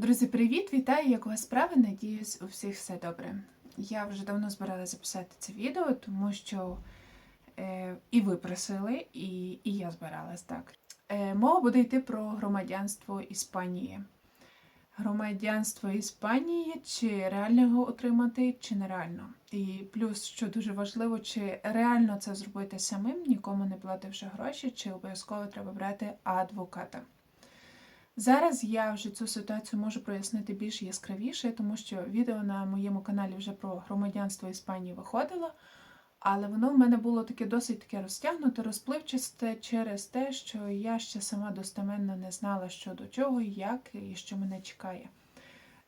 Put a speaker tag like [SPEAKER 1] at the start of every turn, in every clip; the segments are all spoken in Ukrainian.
[SPEAKER 1] Друзі, привіт! Вітаю! Як у вас справи? Надіюсь, у всіх все добре. Я вже давно збирала записати це відео, тому що е, і ви просили, і, і я збиралась так. Е, мова буде йти про громадянство Іспанії. Громадянство Іспанії, чи реально його отримати, чи нереально. І плюс, що дуже важливо, чи реально це зробити самим, нікому не плативши гроші, чи обов'язково треба брати адвоката. Зараз я вже цю ситуацію можу прояснити більш яскравіше, тому що відео на моєму каналі вже про громадянство Іспанії виходило, але воно в мене було таке досить таке розтягнуте, розпливчасте через те, що я ще сама достеменно не знала, що до чого, як і що мене чекає.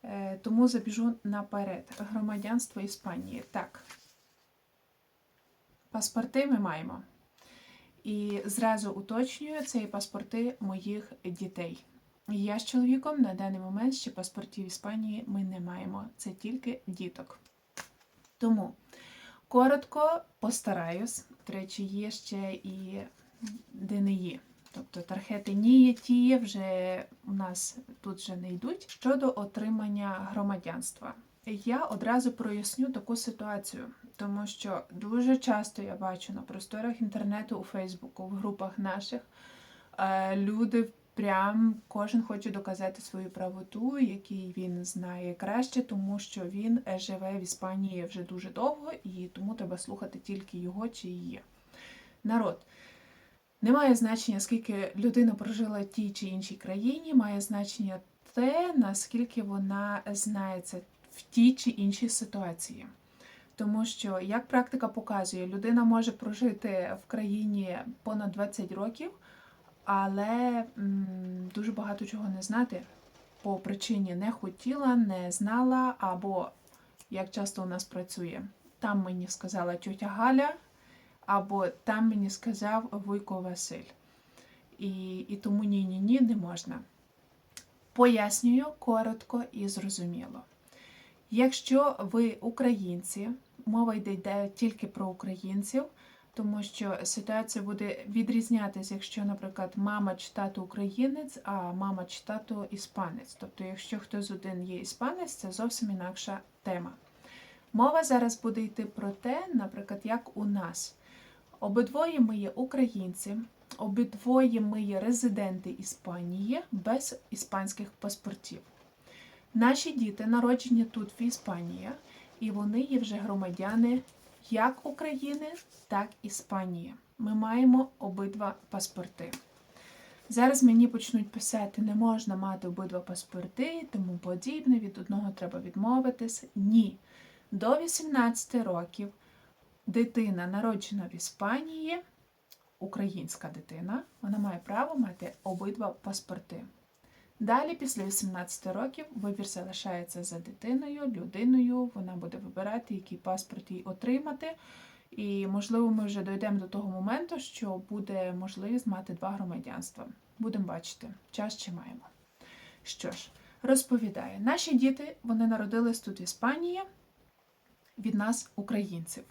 [SPEAKER 1] Е, Тому забіжу наперед. Громадянство Іспанії. Так. Паспорти ми маємо. І зразу уточнюю, це і паспорти моїх дітей. Я з чоловіком на даний момент ще паспортів Іспанії ми не маємо. Це тільки діток. Тому коротко постараюсь. До речі, є ще і ДНІ. Тобто тархети ні, ті вже у нас тут вже не йдуть. Щодо отримання громадянства. Я одразу проясню таку ситуацію, тому що дуже часто я бачу на просторах інтернету у Фейсбуку, в групах наших е, люди прям кожен хоче доказати свою правоту, який він знає краще, тому що він е, живе в Іспанії вже дуже довго, і тому треба слухати тільки його чи її. Народ. Немає значення, скільки людина прожила в тій чи іншій країні, має значення те, наскільки вона знається в тій чи іншій ситуації. Тому що, як практика показує, людина може прожити в країні понад 20 років, але м, дуже багато чого не знати по причині не хотіла, не знала, або як часто у нас працює, там мені сказала тьотя Галя, або там мені сказав Вуйко Василь. І, і тому ні-ні ні не можна. Пояснюю коротко і зрозуміло. Якщо ви українці, мова йде тільки про українців, тому що ситуація буде відрізнятися, якщо, наприклад, мама чи тато українець, а мама чи тато іспанець. Тобто, якщо хтось один є іспанець, це зовсім інакша тема. Мова зараз буде йти про те, наприклад, як у нас. Обидвоє ми є українці, обидвоє ми є резиденти Іспанії без іспанських паспортів. Наші діти народжені тут в Іспанії, і вони є вже громадяни як України, так і Іспанії. Ми маємо обидва паспорти. Зараз мені почнуть писати, не можна мати обидва паспорти тому подібне, від одного треба відмовитись. Ні. До 18 років дитина, народжена в Іспанії, українська дитина, вона має право мати обидва паспорти. Далі, після 18 років, вибір залишається за дитиною, людиною. Вона буде вибирати, який паспорт їй отримати. І, можливо, ми вже дійдемо до того моменту, що буде можливість мати два громадянства. Будемо бачити, час чи маємо. Що ж, розповідає, наші діти вони народились тут в Іспанії від нас, українців.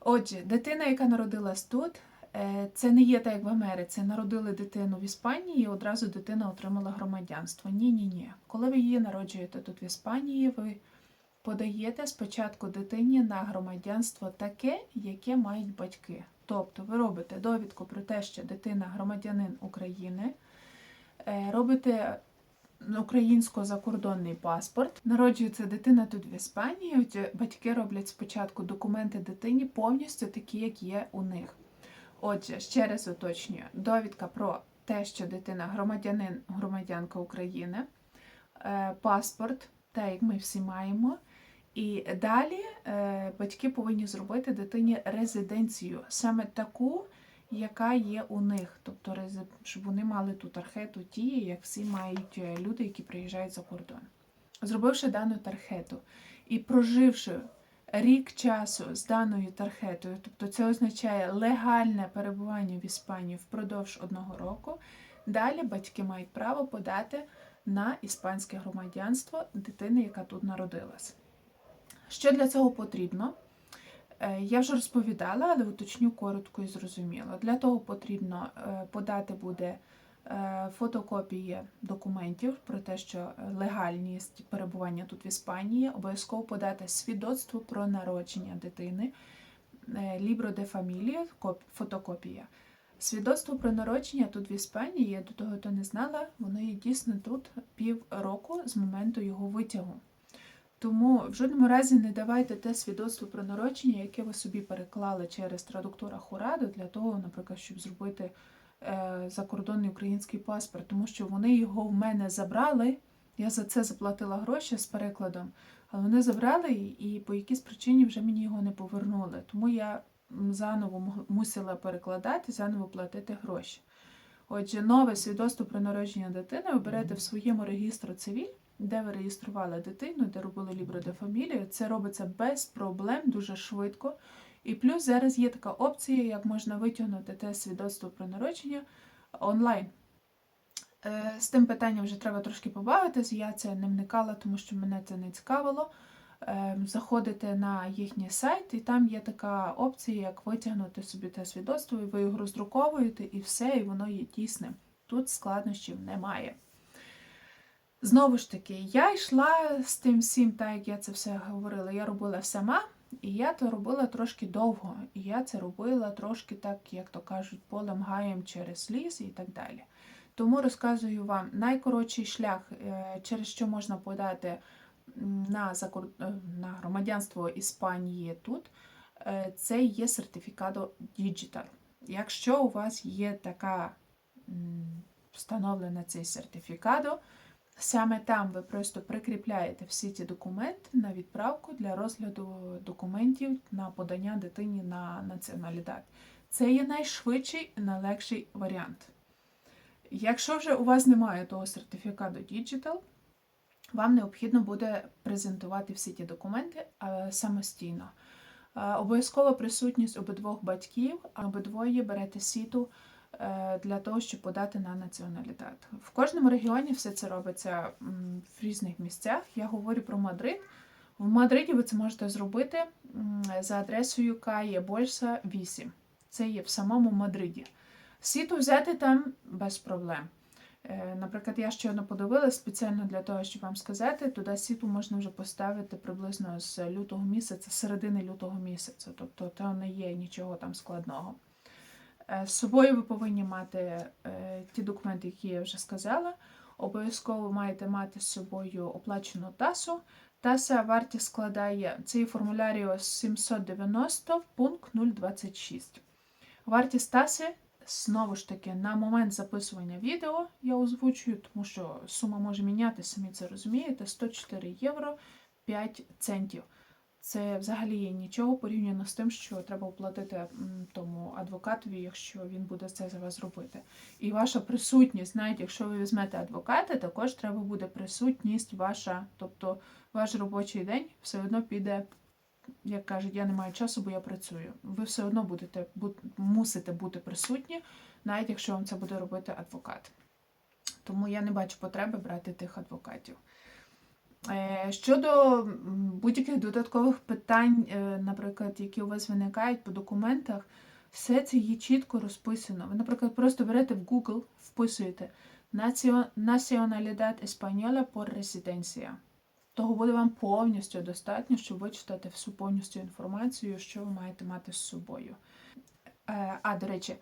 [SPEAKER 1] Отже, дитина, яка народилась тут, це не є так, як в Америці. Народили дитину в Іспанії, і одразу дитина отримала громадянство. Ні, ні, ні. Коли ви її народжуєте тут в Іспанії, ви подаєте спочатку дитині на громадянство таке, яке мають батьки. Тобто ви робите довідку про те, що дитина громадянин України, е, робите українсько-закордонний паспорт. Народжується дитина тут в Іспанії. Батьки роблять спочатку документи дитині повністю такі, як є у них. Отже, ще раз уточнюю: довідка про те, що дитина громадянин, громадянка України, е, паспорт, так як ми всі маємо. І далі е, батьки повинні зробити дитині резиденцію, саме таку, яка є у них. Тобто, щоб вони мали ту тархету ті, як всі мають е, люди, які приїжджають за кордон. Зробивши дану тархету і проживши рік часу з даною тархетою, тобто це означає легальне перебування в Іспанії впродовж одного року, далі батьки мають право подати на іспанське громадянство дитини, яка тут народилась. Що для цього потрібно? Е, Я вже розповідала, але уточню коротко і зрозуміло. Для того потрібно е, подати буде фотокопії документів про те, що легальність перебування тут в Іспанії, обов'язково подати свідоцтво про народження дитини, е, лібро де фамілія, фотокопія. Свідоцтво про народження тут в Іспанії, я до того то не знала, воно є дійсно тут пів року з моменту його витягу. Тому в жодному разі не давайте те свідоцтво про народження, яке ви собі переклали через традуктора Хураду для того, наприклад, щоб зробити е, закордонний український паспорт, тому що вони його в мене забрали. Я за це заплатила гроші з перекладом, але вони забрали і і по якійсь причині вже мені його не повернули. Тому я заново мусила перекладати, заново платити гроші. Отже, нове свідоцтво про народження дитини ви берете в своєму регістру цивіль, де ви реєстрували дитину, де робили лібро де фамілію. Це робиться без проблем, дуже швидко. І плюс зараз є така опція, як можна витягнути те свідоцтво про народження онлайн. Е, З тим питанням вже треба трошки побавитись. Я це не вникала, тому що мене це не цікавило. Е, Заходите на їхній сайт, і там є така опція, як витягнути собі те свідоцтво, і ви його роздруковуєте, і все, і воно є дійсним. Тут складнощів немає. Знову ж таки, я йшла з тим всім, так як я це все говорила, я робила сама, і я то робила трошки довго. І я це робила трошки так, як то кажуть, полем гаєм через ліс і так далі. Тому розказую вам найкоротший шлях, е, через що можна подати на, е, на громадянство Іспанії тут, е, це є сертифікадо Digital. Якщо у вас є така встановлена цей сертифікадо, Саме там ви просто прикріпляєте всі ті документи на відправку для розгляду документів на подання дитині на націоналітет. Це є найшвидший і найлегший варіант. Якщо вже у вас немає того сертифікату Digital, вам необхідно буде презентувати всі ті документи самостійно. Обов'язкова присутність обидвох батьків, обидвоє берете сіту для того, щоб подати на націоналітет. В кожному регіоні все це робиться в різних місцях. Я говорю про Мадрид. В Мадриді ви це можете зробити за адресою Кає Больса 8. Це є в самому Мадриді. Сіту взяти там без проблем. Е, Наприклад, я щойно подивилася спеціально для того, щоб вам сказати, туди сіту можна вже поставити приблизно з лютого місяця, середини лютого місяця. Тобто то не є нічого там складного. Е, З собою ви повинні мати е, ті документи, які я вже сказала. Обов'язково маєте мати з собою оплачену тасу. Таса вартість складає цей формуляріо 790 пункт 026. Вартість таси, знову ж таки, на момент записування відео я озвучую, тому що сума може міняти, самі це розумієте, 104 євро 5 центів. Це взагалі нічого порівняно з тим, що треба оплатити тому адвокатові, якщо він буде це за вас робити. І ваша присутність, навіть якщо ви візьмете адвоката, також треба буде присутність ваша, тобто ваш робочий день все одно піде, як кажуть, я не маю часу, бо я працюю. Ви все одно будете бу- мусите бути присутні, навіть якщо вам це буде робити адвокат. Тому я не бачу потреби брати тих адвокатів. Е, Щодо будь-яких додаткових питань, е, наприклад, які у вас виникають по документах, все це є чітко розписано. Ви, наприклад, просто берете в Google, вписуєте «Націо- Nacionalidad Española por Residencia. Того буде вам повністю достатньо, щоб вичитати всю повністю інформацію, що ви маєте мати з собою. Е, А, до речі,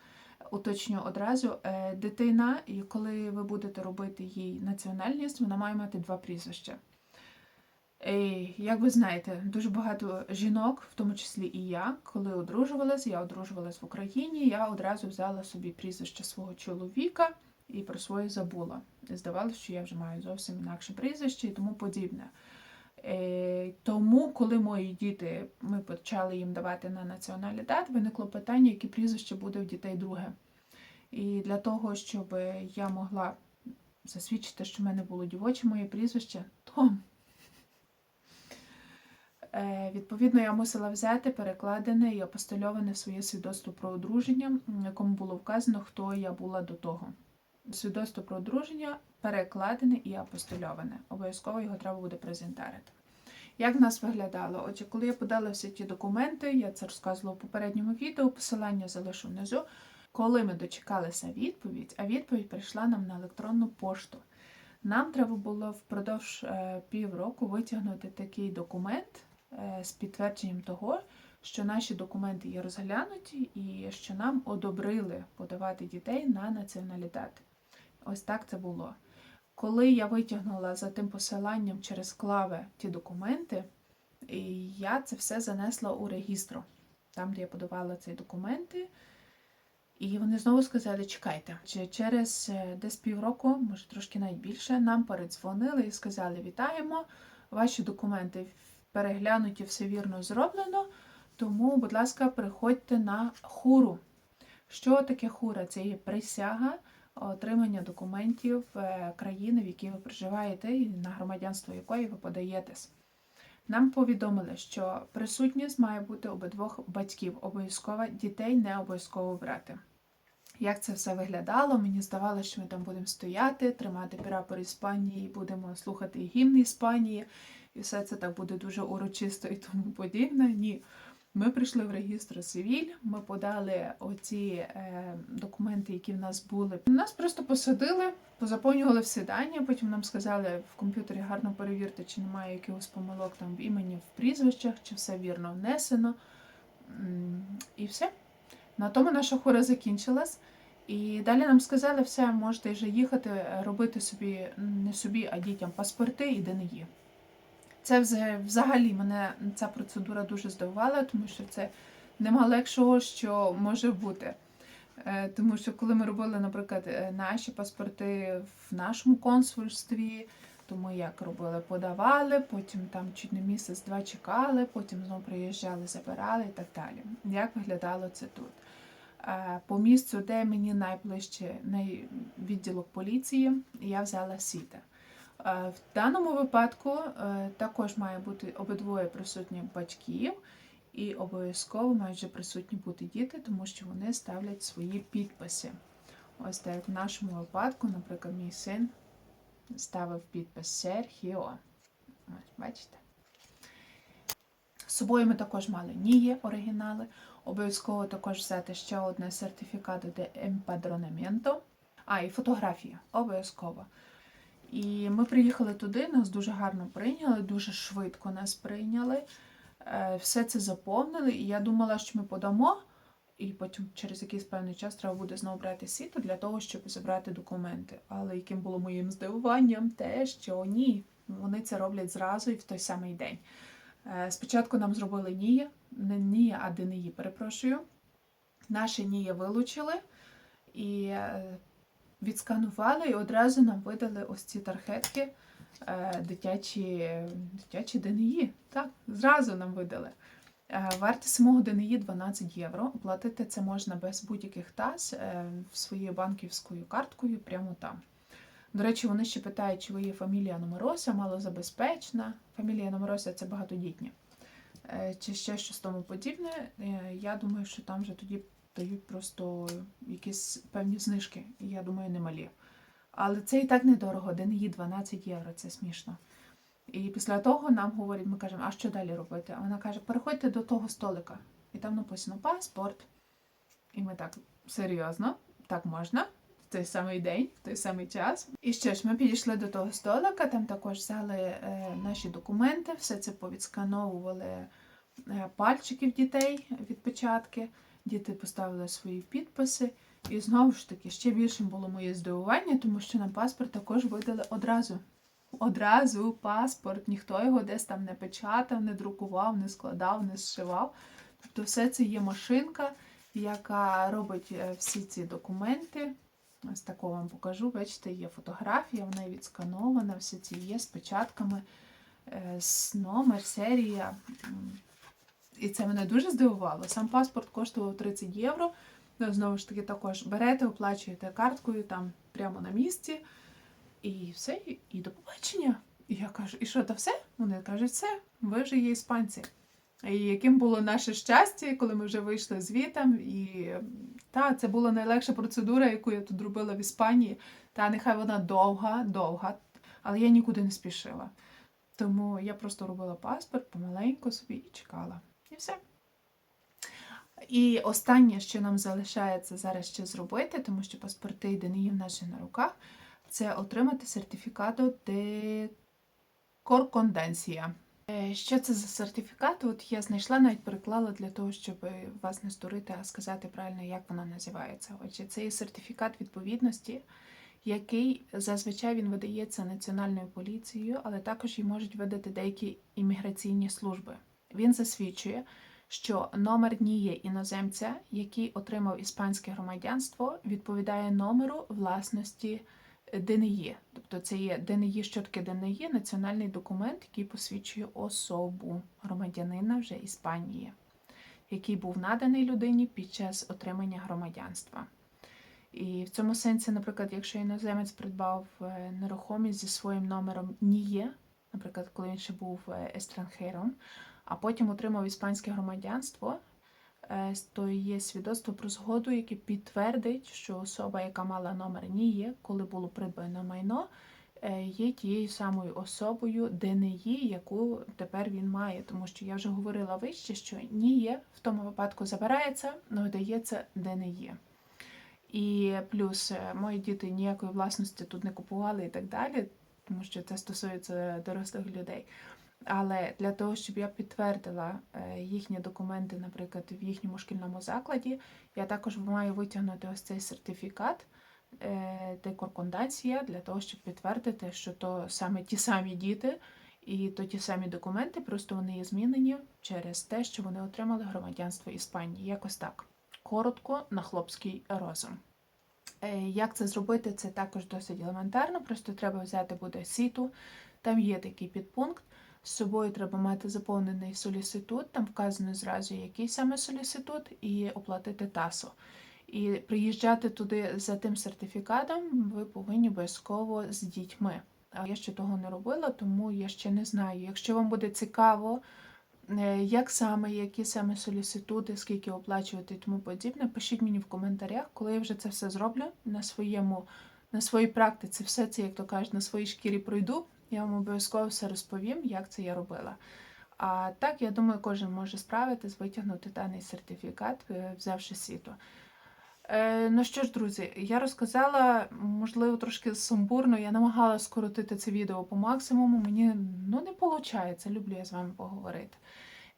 [SPEAKER 1] уточню одразу, дитина, і коли ви будете робити їй національність, вона має мати два прізвища. Е, Як ви знаєте, дуже багато жінок, в тому числі і я, коли одружувалась, я одружувалась в Україні, я одразу взяла собі прізвище свого чоловіка і про своє забула. Здавалося, що я вже маю зовсім інакше прізвище і тому подібне. Е, Тому, коли мої діти, ми почали їм давати на націоналітет, виникло питання, яке прізвище буде в дітей друге. І для того, щоб я могла засвідчити, що в мене було дівоче моє прізвище, то Відповідно, я мусила взяти перекладене і апостольоване своє свідоцтво про одруження, якому було вказано, хто я була до того. Свідоцтво про одруження перекладене і апостольоване. Обов'язково його треба буде презентарити. Як в нас виглядало? Отже, коли я подала всі ті документи, я це розказувала в попередньому відео, посилання залишу внизу. Коли ми дочекалися відповідь, а відповідь прийшла нам на електронну пошту. Нам треба було впродовж е, півроку витягнути такий документ е, з підтвердженням того, що наші документи є розглянуті і що нам одобрили подавати дітей на націоналітет. Ось так це було. Коли я витягнула за тим посиланням через клаве ті документи, я це все занесла у регістру, там, де я подавала ці документи. І вони знову сказали: чекайте, через е, десь півроку, може трошки навіть більше, нам передзвонили і сказали: Вітаємо! Ваші документи переглянуті, все вірно зроблено. Тому, будь ласка, приходьте на хуру. Що таке хура? Це є присяга отримання документів е, країни, в якій ви проживаєте, і на громадянство якої ви подаєтесь. Нам повідомили, що присутність має бути обидвох батьків. Обов'язково дітей не обов'язково брати. Як це все виглядало? Мені здавалося, що ми там будемо стояти, тримати прапор Іспанії, будемо слухати гімн Іспанії, і все це так буде дуже урочисто і тому подібне. Ні. Ми прийшли в регістр Севіль, ми подали оці е, документи, які в нас були. Нас просто посадили, позаповнювали всі дані. Потім нам сказали в комп'ютері гарно перевірте, чи немає якихось помилок там в імені, в прізвищах, чи все вірно внесено. І все. На тому наша хора закінчилась. І далі нам сказали, все, можете вже їхати, робити собі, не собі, а дітям паспорти і ДНІ. Це вза- взагалі мене ця процедура дуже здивувала, тому що це нема легшого, що може бути. Е, Тому що коли ми робили, наприклад, е, наші паспорти в нашому консульстві, то ми як робили, подавали, потім там чуть не місяць-два чекали, потім знову приїжджали, забирали і так далі. Як виглядало це тут? Е, По місцю, де мені найближче най- відділок поліції, я взяла сіта. В даному випадку е, також має бути обидвоє присутні батьків, і обов'язково мають присутні бути діти, тому що вони ставлять свої підписи. Ось так як в нашому випадку, наприклад, мій син ставив підпис Серхіо. Ось, бачите? З собою ми також мали ніє оригінали. Обов'язково також взяти ще одне сертифікат де емпадронамento. А, і фотографія. Обов'язково. І ми приїхали туди, нас дуже гарно прийняли, дуже швидко нас прийняли. Е, Все це заповнили, і я думала, що ми подамо, і потім через якийсь певний час треба буде знову брати сіто для того, щоб забрати документи. Але яким було моїм здивуванням, те, що ні, вони це роблять зразу і в той самий день. Е, Спочатку нам зробили НІЯ, не НІЯ, а ДНІ, перепрошую. Наше НІЯ вилучили і е, відсканували, і одразу нам видали ось ці тархетки е, дитячі, дитячі ДНІ. Так, зразу нам видали. Е, Вартість самого ДНІ 12 євро. Оплатити це можна без будь-яких таз е, своєю банківською карткою прямо там. До речі, вони ще питають, чи ви є фамілія Номерося, малозабезпечна. Фамілія Номерося це багатодітні. Е, Чи ще щось тому подібне. Я думаю, що там вже тоді дають просто якісь певні знижки, я думаю, немалі. Але це і так недорого, ДНІ 12 євро, це смішно. І після того нам говорять, ми кажемо, а що далі робити? А вона каже, переходьте до того столика. І там написано паспорт. І ми так, серйозно, так можна, в той самий день, в той самий час. І що ж, ми підійшли до того столика, там також взяли е, наші документи, все це повідскановували е, пальчиків дітей, відпечатки. Діти поставили свої підписи. І знову ж таки, ще більшим було моє здивування, тому що нам паспорт також видали одразу. Одразу паспорт, ніхто його десь там не печатав, не друкував, не складав, не зшивав. Тобто все це є машинка, яка робить е, всі ці документи. Ось таку вам покажу. Бачите, є фотографія, вона відсканована, всі ці є з печатками, е, з номер, серія. І це мене дуже здивувало. Сам паспорт коштував 30 євро. Ну, Знову ж таки, також берете, оплачуєте карткою там прямо на місці. І все, і до побачення. І я кажу, і що, то все? Вони кажуть, все, ви вже є іспанці. І яким було наше щастя, коли ми вже вийшли звітом. І та, це була найлегша процедура, яку я тут робила в Іспанії. Та нехай вона довга, довга, але я нікуди не спішила. Тому я просто робила паспорт помаленьку собі і чекала. І все. І останнє, що нам залишається зараз ще зробити, тому що паспорти і ДНІ в нас вже на руках, це отримати сертифікату де корконденція. Що це за сертифікат? От я знайшла, навіть переклала для того, щоб е, вас не стурити, а сказати правильно, як вона називається. Отже, це є сертифікат відповідності, який зазвичай він видається національною поліцією, але також її можуть видати деякі імміграційні служби. Він засвідчує, що номер НІЄ іноземця, який отримав іспанське громадянство, відповідає номеру власності ДНЄ. Тобто це є ДНЄ, що таке ДНЄ, національний документ, який посвідчує особу громадянина вже Іспанії, який був наданий людині під час отримання громадянства. І в цьому сенсі, наприклад, якщо іноземець придбав е, нерухомість зі своїм номером НІЄ, наприклад, коли він ще був е, естранхером, а потім отримав іспанське громадянство, е, то є свідоцтво про згоду, яке підтвердить, що особа, яка мала номер НІЄ, коли було придбано майно, е, є тією самою особою ДНІ, яку тепер він має. Тому що я вже говорила вище, що НІЄ в тому випадку забирається, але видається ДНІ. І плюс е, мої діти ніякої власності тут не купували і так далі, тому що це стосується дорослих людей. Але для того, щоб я підтвердила е, їхні документи, наприклад, в їхньому шкільному закладі, я також маю витягнути ось цей сертифікат е, декоркондація для того, щоб підтвердити, що то саме ті самі діти і то ті самі документи, просто вони є змінені через те, що вони отримали громадянство Іспанії. Якось так. Коротко на хлопський розум. Е, Як це зробити? Це також досить елементарно. Просто треба взяти буде сіту. Там є такий підпункт. З собою треба мати заповнений соліситут, там вказано зразу, який саме соліситут, і оплатити тасу. І приїжджати туди за тим сертифікатом ви повинні обов'язково з дітьми. А я ще того не робила, тому я ще не знаю. Якщо вам буде цікаво, е, як саме, які саме соліситути, скільки оплачувати і тому подібне, пишіть мені в коментарях, коли я вже це все зроблю на своєму, на своїй практиці, все це, як то кажуть, на своїй шкірі пройду. Я вам обов'язково все розповім, як це я робила. А так, я думаю, кожен може справитись, витягнути даний сертифікат, е, взявши світу. Е, ну що ж, друзі, я розказала, можливо, трошки сумбурно. Я намагалася скоротити це відео по максимуму. Мені ну, не виходить, люблю я з вами поговорити.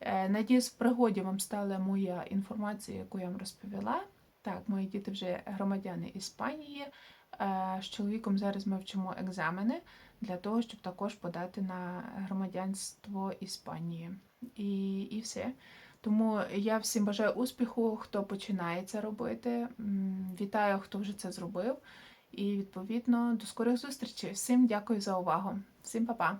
[SPEAKER 1] Е, надіюсь, в пригоді вам стала моя інформація, яку я вам розповіла. Так, мої діти вже громадяни Іспанії. Е, з чоловіком зараз ми вчимо екзамени для того, щоб також подати на громадянство Іспанії. І, і все. Тому я всім бажаю успіху, хто починає це робити. Вітаю, хто вже це зробив. І відповідно до скорих зустрічей. Всім дякую за увагу. Всім па-па!